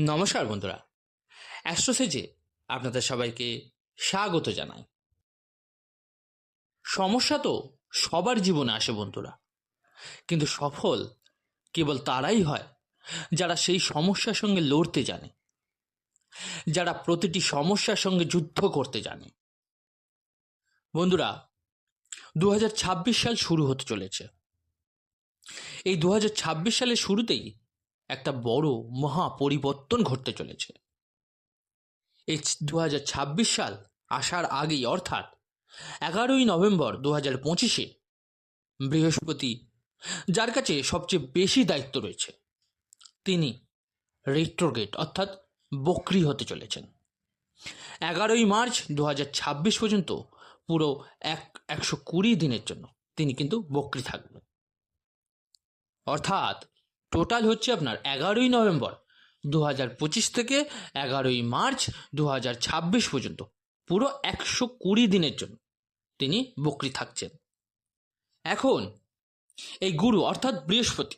নমস্কার বন্ধুরা। অ্যাস্ট্রোসেজে আপনাদের সবাইকে স্বাগত জানাই। সমস্যা তো সবার জীবনে আসে বন্ধুরা। কিন্তু সফল কেবল তারাই হয় যারা সেই সমস্যার সঙ্গে লড়তে জানে, যারা প্রতিটি সমস্যার সঙ্গে যুদ্ধ করতে জানে। বন্ধুরা দু হাজার ছাব্বিশ সাল শুরু হতে চলেছে। এই দু হাজার ছাব্বিশ সালের শুরুতেই একটা বড় মহা পরিবর্তন ঘটতে চলেছে। এই দু সাল আসার আগেই, অর্থাৎ এগারোই নভেম্বর দু হাজার পঁচিশে বৃহস্পতি, যার কাছে সবচেয়ে বেশি দায়িত্ব রয়েছে, তিনি রেট্রোগেট, অর্থাৎ বক্রি হতে চলেছেন। এগারোই মার্চ দু হাজার ছাব্বিশ পর্যন্ত পুরো এক, একশো কুড়ি দিনের জন্য তিনি কিন্তু বক্রি থাকবেন। অর্থাৎ টোটাল হচ্ছে আপনার এগারোই নভেম্বর দু হাজার পঁচিশ থেকে এগারোই মার্চ দু হাজার ছাব্বিশ পর্যন্ত। পুরো একশো কুড়ি দিনের জন্য তিনি বকরি থাকছেন। এখন এই গুরু অর্থাৎ বৃহস্পতি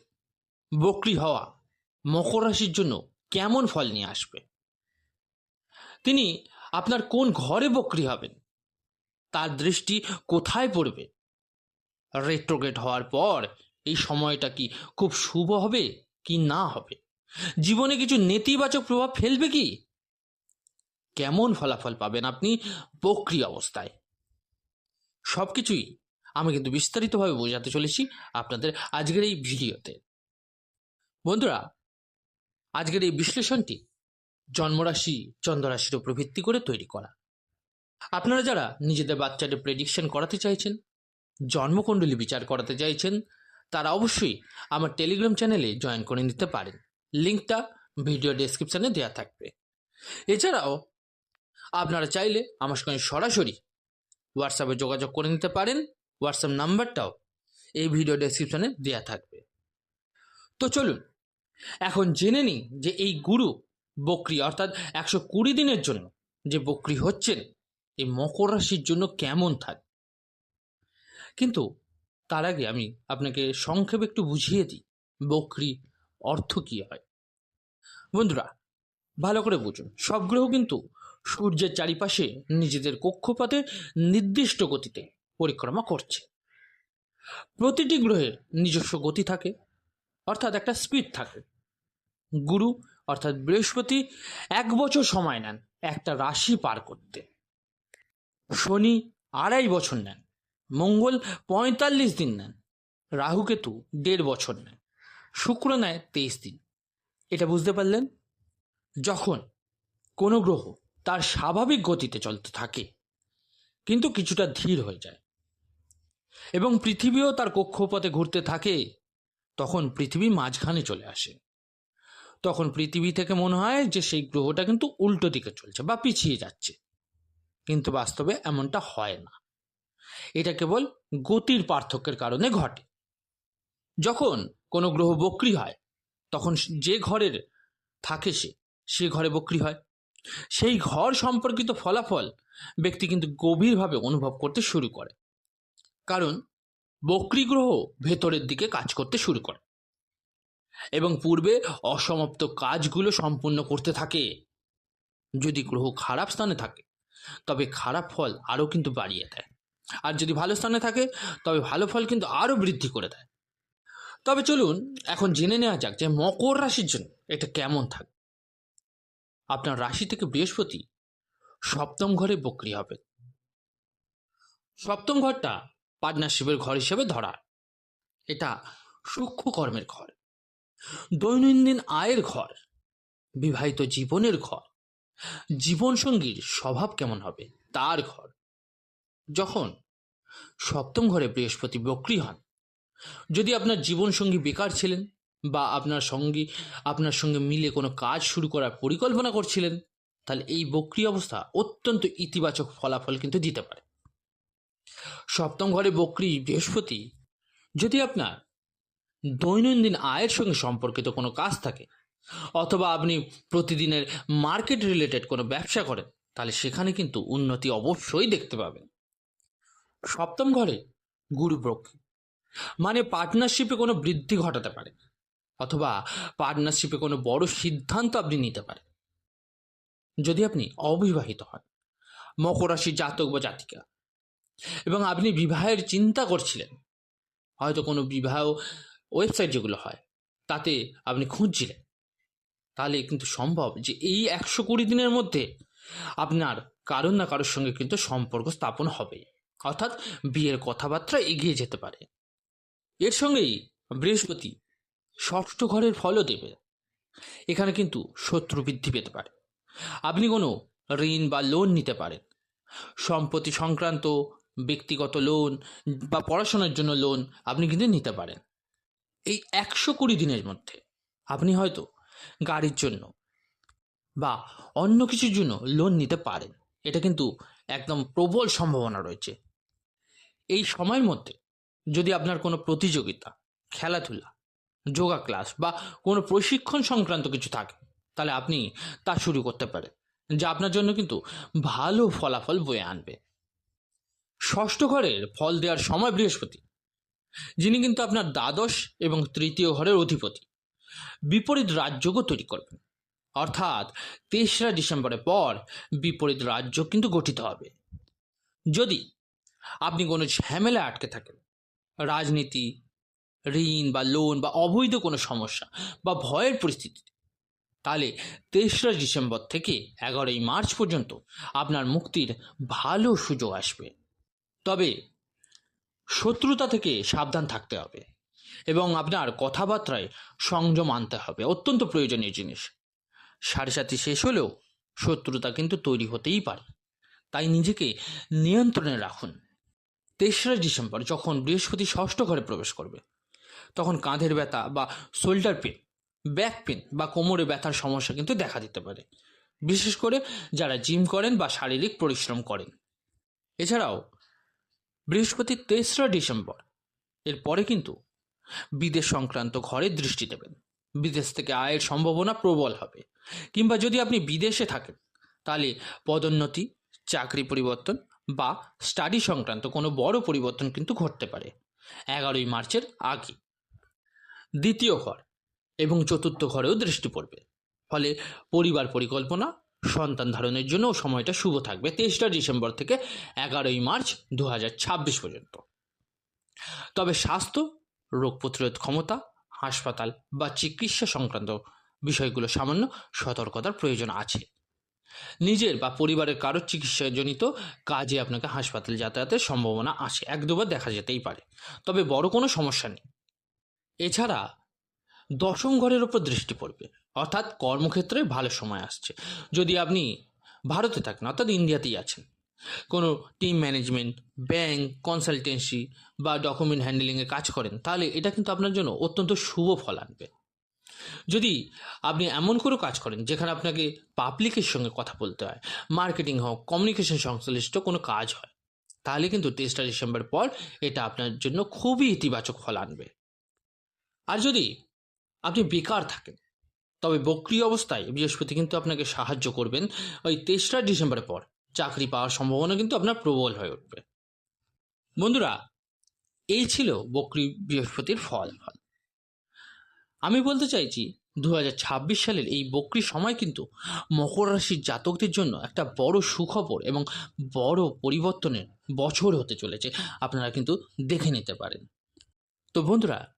বকরি হওয়া মকর রাশির জন্য কেমন ফল নিয়ে আসবে? তিনি আপনার কোন ঘরে বকরি হবেন? তার দৃষ্টি কোথায় পড়বে? রেট্রোগেট হওয়ার পর এই সময়টা কি খুব শুভ হবে কি না হবে? জীবনে কিছু নেতিবাচক প্রভাব ফেলবে কি? কেমন ফলাফল পাবেন আপনি বক্রি অবস্থায়? সব কিছুই আমি কিন্তু বিস্তারিতভাবে বোঝাতে চলেছি আপনাদের আজকের এই ভিডিওতে। বন্ধুরা, আজকের এই বিশ্লেষণটি জন্মরাশি চন্দ্ররাশির উপর ভিত্তি করে তৈরি করা। আপনারা যারা নিজেদের বাচ্চাদের প্রেডিকশন করাতে চাইছেন, জন্মকুণ্ডলী বিচার করাতে চাইছেন তারা অবশ্যই আমার টেলিগ্রাম চ্যানেলে জয়েন করে নিতে পারেন। লিঙ্কটা ভিডিও ডেসক্রিপশানে দেওয়া থাকবে। এছাড়াও, আপনারা চাইলে আমার সঙ্গে সরাসরি হোয়াটসঅ্যাপে যোগাযোগ করে নিতে পারেন। হোয়াটসঅ্যাপ নাম্বারটাও এই ভিডিও ডেসক্রিপশানে দেওয়া থাকবে। তো চলুন, এখন জেনে নিই যে এই গুরু বকরি, অর্থাৎ একশো কুড়ি দিনের জন্য যে বকরি হচ্ছেন, এই মকর রাশির জন্য কেমন থাকে? কিন্তু তার আগে আমি আপনাকে সংক্ষেপে একটু বুঝিয়ে দিই, বকরি অর্থ কী হয়। বন্ধুরা, ভালো করে বুঝুন। সব গ্রহ কিন্তু সূর্যের চারিপাশে নিজেদের কক্ষপথে নির্দিষ্ট গতিতে পরিক্রমা করছে। প্রতিটি গ্রহের নিজস্ব গতি থাকে, অর্থাৎ একটা স্পিড থাকে। গুরু, অর্থাৎ বৃহস্পতি, এক বছর সময় নেন একটা রাশি পার করতে। শনি আড়াই বছর নেন। মঙ্গল পঁয়তাল্লিশ দিন নেন রাহুকেতু দেড় বছর নেন, শুক্র নেয় তেইশ দিন। এটা বুঝতে পারলেন? যখন কোনো গ্রহ তার স্বাভাবিক গতিতে চলতে থাকে, কিন্তু কিছুটা ধীর হয়ে যায় এবং পৃথিবীও তার কক্ষপথে ঘুরতে থাকে, তখন পৃথিবী মাঝখানে চলে আসে। তখন পৃথিবী থেকে মনে হয় যে সেই গ্রহটা কিন্তু উল্টো দিকে চলছে বা পিছিয়ে যাচ্ছে, কিন্তু বাস্তবে এমনটা হয় না। এটা কেবল গতির পার্থক্যের কারণে ঘটে। যখন কোনো গ্রহ বক্রি হয়, তখন যে ঘরের থাকে সে সে ঘরে বক্রি হয়। সেই ঘর সম্পর্কিত ফলাফল ব্যক্তি কিন্তু গভীরভাবে অনুভব করতে শুরু করে। কারণ বক্রি গ্রহ ভেতরের দিকে কাজ করতে শুরু করে। এবং পূর্বে অসমাপ্ত কাজগুলো সম্পূর্ণ করতে থাকে। যদি গ্রহ খারাপ স্থানে থাকে, তবে খারাপ ফল আরও কিন্তু বাড়িয়ে দেয়। আর যদি ভালো স্থানে থাকে, তবে ভালো ফল কিন্তু আরও বৃদ্ধি করে দেয়। তবে চলুন, এখন জেনে নেওয়া যাক যে মকর রাশির জন্য এটা কেমন থাকে। আপনার রাশি থেকে বৃহস্পতি সপ্তম ঘরে বক্রি হবে। সপ্তম ঘরটা পার্টনারশিপের ঘর হিসেবে ধরা। এটা সূক্ষ্ম কর্মের ঘর। দৈনন্দিন আয়ের ঘর, বিবাহিত জীবনের ঘর, জীবনসঙ্গীর স্বভাব কেমন হবে, তার ঘর। যখন সপ্তম ঘরে বৃহস্পতি বক্রি হন। যদি আপনার জীবনসঙ্গী বেকার ছিলেন বা আপনার সঙ্গী, আপনার সঙ্গে মিলে কোনো কাজ শুরু করার পরিকল্পনা করছিলেন, তাহলে এই বক্রি অবস্থা অত্যন্ত ইতিবাচক ফলাফল কিন্তু দিতে পারে। সপ্তম ঘরে বক্রি বৃহস্পতি, যদি আপনার দৈনন্দিন আয়ের সঙ্গে সম্পর্কিত কোনো কাজ থাকে, অথবা আপনি প্রতিদিনের মার্কেট রিলেটেড কোনো ব্যবসা করেন, তাহলে সেখানে কিন্তু উন্নতি অবশ্যই দেখতে পাবেন। সপ্তম ঘরে গুরু বক্রি মানে পার্টনারশিপে কোনো বৃদ্ধি ঘটাতে পারে অথবা পার্টনারশিপে কোনো বড় সিদ্ধান্ত আপনি নিতে পারেন। যদি আপনি অবিবাহিত হন, মকর রাশির জাতক বা জাতিকা, এবং আপনি বিবাহের চিন্তা করছিলেন, হয়তো কোনো বিবাহ ওয়েবসাইট যেগুলো হয়, তাতে আপনি খুঁজছিলেন, তাহলে কিন্তু সম্ভব যে এই একশো কুড়ি দিনের মধ্যে আপনার কারোর না কারোর সঙ্গে কিন্তু সম্পর্ক স্থাপন হবে অর্থাৎ বিয়ের কথাবার্তা এগিয়ে যেতে পারে। এর সঙ্গেই বৃহস্পতি ষষ্ঠ ঘরের ফলও দেবে। এখানে কিন্তু শত্রু বৃদ্ধি পেতে পারে। আপনি কোনো ঋণ বা লোন নিতে পারেন। সম্পত্তি সংক্রান্ত, ব্যক্তিগত লোন বা পড়াশোনার জন্য লোন আপনি কিন্তু নিতে পারেন। এই একশো কুড়ি দিনের মধ্যে আপনি হয়তো গাড়ির জন্য বা অন্য কিছুর জন্য লোন নিতে পারেন। এটা কিন্তু একদম প্রবল সম্ভাবনা রয়েছে। এই সময়ের মধ্যে যদি আপনার কোনো প্রতিযোগিতা, খেলাধুলা, যোগা ক্লাস বা কোনো প্রশিক্ষণ সংক্রান্ত কিছু থাকে, তাহলে আপনি তা শুরু করতে পারেন, যা আপনার জন্য কিন্তু ভালো ফলাফল বয়ে আনবে। ষষ্ঠ ঘরের ফল দেওয়ার সময় বৃহস্পতি, যিনি কিন্তু আপনার দ্বাদশ এবং তৃতীয় ঘরের অধিপতি, বিপরীত রাজযোগও তৈরি করবেন। অর্থাৎ তেসরা ডিসেম্বরের পর বিপরীত রাজ্য কিন্তু গঠিত হবে। যদি আপনি কোনো ঝামেলা আটকে থাকেন। রাজনীতি, ঋণ বা লোন বা অবৈধ কোনো সমস্যা বা ভয়ের পরিস্থিতি। তাহলে তেসরা ডিসেম্বর থেকে এগারোই মার্চ পর্যন্ত আপনার মুক্তির ভালো সুযোগ আসবে। তবে শত্রুতা থেকে সাবধান থাকতে হবে এবং আপনার কথাবার্তায় সংযম আনতে হবে। অত্যন্ত প্রয়োজনীয় জিনিস। সাড়ে সাথে শেষ হলেও শত্রুতা কিন্তু তৈরি হতেই পারে। তাই নিজেকে নিয়ন্ত্রণে রাখুন। তেসরা ডিসেম্বর যখন বৃহস্পতি ষষ্ঠ ঘরে প্রবেশ করবে, তখন কাঁধের ব্যথা বা শোল্ডার পেন, ব্যাক পেন বা কোমরে ব্যথার সমস্যা কিন্তু দেখা দিতে পারে। বিশেষ করে যারা জিম করেন বা শারীরিক পরিশ্রম করেন। এছাড়াও, বৃহস্পতি তেসরা ডিসেম্বর এরপরে কিন্তু বিদেশ সংক্রান্ত ঘরে দৃষ্টি দেবেন। বিদেশ থেকে আয়ের সম্ভাবনা প্রবল হবে। কিংবা যদি আপনি বিদেশে থাকেন, তাহলে পদোন্নতি, চাকরি পরিবর্তন বা স্টাডি সংক্রান্ত কোনো বড় পরিবর্তন কিন্তু ঘটতে পারে। এগারোই মার্চের আগে। দ্বিতীয় ঘর এবং চতুর্থ ঘরেও দৃষ্টি পড়বে। ফলে পরিবার পরিকল্পনা, সন্তান ধারণের জন্য সময়টা শুভ থাকবে তেইশটা ডিসেম্বর থেকে এগারোই মার্চ দু হাজার ছাব্বিশ পর্যন্ত। তবে স্বাস্থ্য, রোগ প্রতিরোধ ক্ষমতা, হাসপাতাল বা চিকিৎসা সংক্রান্ত বিষয়গুলো সামান্য সতর্কতার প্রয়োজন আছে। নিজের বা পরিবারের কারোর চিকিৎসাজনিত কাজে আপনাকে হাসপাতালে যাতায়াতের সম্ভাবনা আছে এক দুবার দেখা যেতেই পারে। তবে বড় কোনো সমস্যা নেই। এছাড়া দশম ঘরের ওপর দৃষ্টি পড়বে। অর্থাৎ কর্মক্ষেত্রে ভালো সময় আসছে। যদি আপনি ভারতে থাকেন, অর্থাৎ ইন্ডিয়াতেই আছেন, কোনো টিম ম্যানেজমেন্ট, ব্যাংক, কনসালটেন্সি বা ডকুমেন্ট হ্যান্ডেলিংয়ে কাজ করেন, তাহলে এটা কিন্তু আপনার জন্য অত্যন্ত শুভ ফল আনবে। যদি আপনি এমন কোনো কাজ করেন যেখানে আপনাকে পাবলিকের সঙ্গে কথা বলতে হয় মার্কেটিং হোক কমিউনিকেশন সংশ্লিষ্ট কোনো কাজ হয়, তাহলে কিন্তু তেইশটা ডিসেম্বর পর এটা আপনার জন্য খুবই ইতিবাচক ফল আনবে। আর যদি আপনি বেকার থাকেন, তবে বক্রি অবস্থায় বৃহস্পতি কিন্তু আপনাকে সাহায্য করবেন, ওই তেসরা ডিসেম্বরের পর চাকরি পাওয়ার সম্ভাবনা কিন্তু আপনার প্রবল হয়ে উঠবে। বন্ধুরা, এই ছিল বক্রি বৃহস্পতির ফল ফল আমি বলতে চাইছি দু হাজার ছাব্বিশ সালের এই বক্রি সময় কিন্তু মকর রাশির জাতকদের জন্য একটা বড় সুখবর এবং বড় পরিবর্তনের বছর হতে চলেছে। আপনারা কিন্তু দেখে নিতে পারেন। তো বন্ধুরা,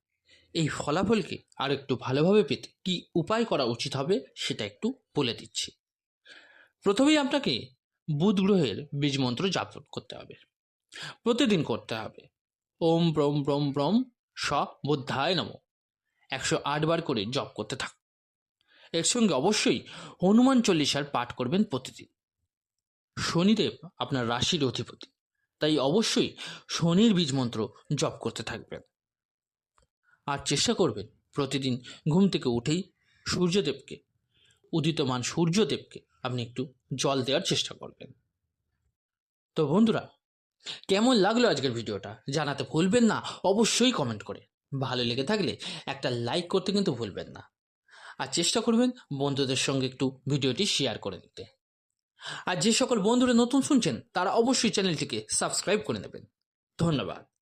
এই ফলাফলকে আর একটু ভালোভাবে পেতে কি উপায় করা উচিত হবে সেটা একটু বলে দিচ্ছি। প্রথমেই আপনাকে বুধ গ্রহের বীজ মন্ত্র জাপ করতে হবে। প্রতিদিন করতে হবে। ওম ব্রম ব্রম ব্রম স বুদ্ধায় নম। একশো আট বার করে জপ করতে থাক। এর সঙ্গে অবশ্যই হনুমান চল্লিশার পাঠ করবেন প্রতিদিন। শনিদেব আপনার রাশির অধিপতি, তাই অবশ্যই শনির বীজ মন্ত্র জপ করতে থাকবেন। আর চেষ্টা করবেন প্রতিদিন ঘুম থেকে উঠেই সূর্যদেবকে, উদিতমান সূর্যদেবকে আপনি একটু জল দেওয়ার চেষ্টা করবেন। তো বন্ধুরা, কেমন লাগল আজকের ভিডিওটা জানাতে ভুলবেন না, অবশ্যই কমেন্ট করে। ভালো লেগে থাকলে একটা লাইক করতে কিন্তু ভুলবেন না। আর চেষ্টা করবেন বন্ধুদের সঙ্গে একটু ভিডিওটি শেয়ার করে দিতে। আর যে সকল বন্ধুরা নতুন শুনছেন, তারা অবশ্যই চ্যানেলটিকে সাবস্ক্রাইব করে নেবেন। ধন্যবাদ।